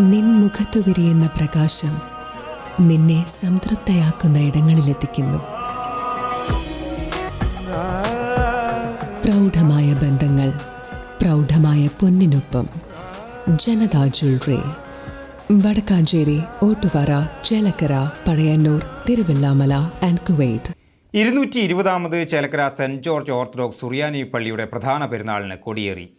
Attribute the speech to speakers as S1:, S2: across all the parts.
S1: നിൻ മുഖത്തു വിരിയുന്ന പ്രകാശം നിന്നെ സംതൃപ്തയാക്കുന്ന ഇടങ്ങളിലെത്തിക്കുന്നു. പ്രൗഢമായ ബന്ധങ്ങൾ പ്രൗഢമായ പൊന്നിനൊപ്പം. Janata jewellery Vadakkanchery Ottupara Chelakkara Pazhayannur Thiruvillwamala and Kuwait
S2: ഇരുന്നൂറ്റി ഇരുപതാമത് ചേലക്കര സെന്റ് ജോർജ് ഓർത്തഡോക്സ് സുറിയാനി പള്ളിയുടെ പ്രധാന പെരുന്നാളിന് കൊടിയേറി.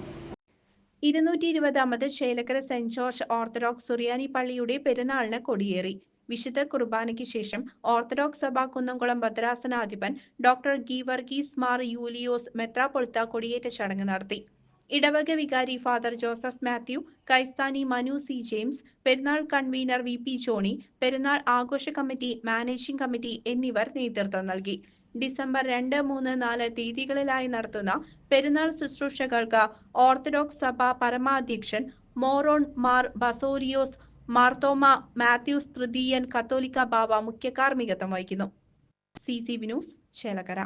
S3: ഇരുന്നൂറ്റി ഇരുപതാമത് ചേലക്കര സെന്റ് ജോർജ് ഓർത്തഡോക്സ് സുറിയാനി പള്ളിയുടെ പെരുന്നാളിന് കൊടിയേറി. വിശുദ്ധ കുർബാനയ്ക്ക് ശേഷം ഓർത്തഡോക്സ് സഭ കുന്നംകുളം ഭദ്രാസനാധിപൻ ഡോക്ടർ ഗീവർഗീസ് മാർ യൂലിയോസ് മെത്രാപൊളിത്ത കൊടിയേറ്റ ചടങ്ങ് നടത്തി. ഇടവക വികാരി ഫാദർ ജോസഫ് മാത്യു കൈസ്ഥാനി മനു സി ജെയിംസ് പെരുന്നാൾ കൺവീനർ വി പി ജോണി പെരുന്നാൾ ആഘോഷ കമ്മിറ്റി മാനേജിംഗ് കമ്മിറ്റി എന്നിവർ നേതൃത്വം നൽകി. ഡിസംബർ രണ്ട് മൂന്ന് നാല് തീയതികളിലായി നടത്തുന്ന പെരുന്നാൾ ശുശ്രൂഷകൾക്ക് ഓർത്തഡോക്സ് സഭ പരമാധ്യക്ഷൻ മോറോൺ മാർ ബസോരിയോസ് മാർത്തോമ മാത്യൂസ് തൃതീയൻ കത്തോലിക്ക ബാബ മുഖ്യ കാർമ്മികത്വം വഹിക്കുന്നു. C C Vinoos Chelakkara.